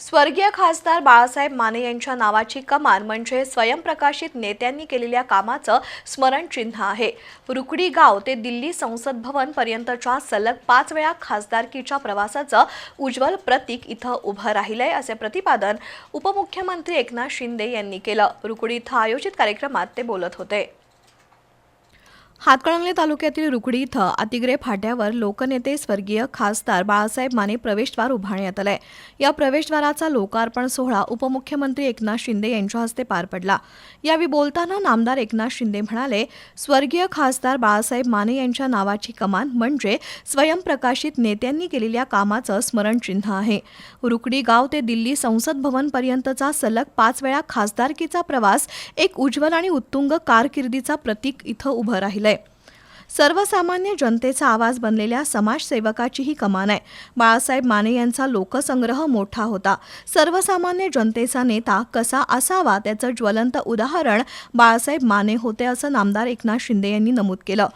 स्वर्गीय खासदार बाळासाहेब माने यांच्या नावाची कमान म्हणजे स्वयंप्रकाशित नेत्यांनी केलेल्या कामाचं स्मरणचिन्ह आहे. रुकडी गाव ते दिल्ली संसद भवन पर्यंतच्या सलग पाच वेळा खासदारकीच्या प्रवासाचं उज्ज्वल प्रतीक इथं उभं राहिलंय असे प्रतिपादन उपमुख्यमंत्री एकनाथ शिंदे यांनी केलं. रुकडी इथं आयोजित कार्यक्रमात ते बोलत होते. हातकणंगले तालुक्यातील रुकडी इथं अतिग्रे फाट्यावर लोकनेते स्वर्गीय खासदार बाळासाहेब माने प्रवेशद्वार उभारण्यात आलंय. या प्रवेशद्वाराचा लोकार्पण सोहळा उपमुख्यमंत्री एकनाथ शिंदे यांच्या हस्ते पार पडला. यावेळी बोलताना नामदार एकनाथ शिंदे म्हणाले स्वर्गीय खासदार बाळासाहेब माने यांच्या नावाची कमान म्हणजे स्वयंप्रकाशित नेत्यांनी केलेल्या कामाचं स्मरणचिन्ह आहे. रुकडी गाव ते दिल्ली संसद भवनपर्यंतचा सलग पाच वेळा खासदारकीचा प्रवास एक उज्ज्वल आणि उत्तुंग कारकिर्दीचा प्रतीक इथं उभं राहिलं सर्वसामान्य जनतेचा आवाज बनलेल्या समाजसेवकाची ही कमान आहे. बाळासाहेब माने यांचा लोकसंग्रह मोठा होता. सर्वसामान्य जनतेचा नेता कसा असावा त्याचं ज्वलंत उदाहरण बाळासाहेब माने होते असं नामदार एकनाथ शिंदे यांनी नमूद केलं.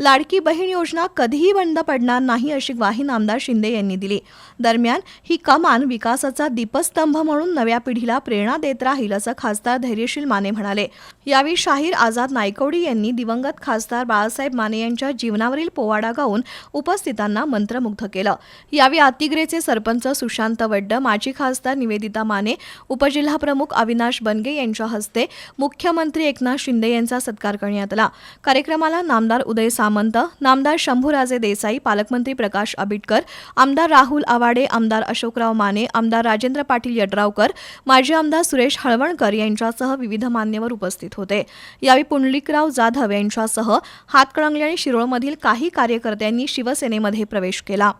लाडकी बहीण योजना कधीही बंद पडणार नाही अशी ग्वाही नामदार शिंदे यांनी दिली. दरम्यान ही कमान विकासाचा दीपस्तंभ म्हणून नव्या पिढीला प्रेरणा देत राहील असं खासदार धैर्यशील माने म्हणाले. यावेळी शाहीर आझाद नायकवडी यांनी दिवंगत खासदार बाळासाहेब माने यांच्या जीवनावरील पोवाडा गाऊन उपस्थितांना मंत्रमुग्ध केलं. यावेळी आतिग्रेचे सरपंच सुशांत वड्ड माजी खासदार निवेदिता माने उपजिल्हाप्रमुख अविनाश बनगे यांच्या हस्ते मुख्यमंत्री एकनाथ शिंदे यांचा सत्कार करण्यात आला. कार्यक्रमाला नामदार उदय सामंत नामदार शंभूराजे देसाई पालकमंत्री प्रकाश आबिटकर आमदार राहुल आवाडे आमदार अशोकराव माने आमदार राजेंद्र पाटील यड्रावकर माजी आमदार सुरेश हळवणकर यांच्यासह विविध मान्यवर उपस्थित होते. यावेळी पुंडलिकराव जाधव यांच्यासह हातकणंगले आणि शिरोळमधील काही कार्यकर्त्यांनी शिवसेनेमध्ये प्रवेश केला.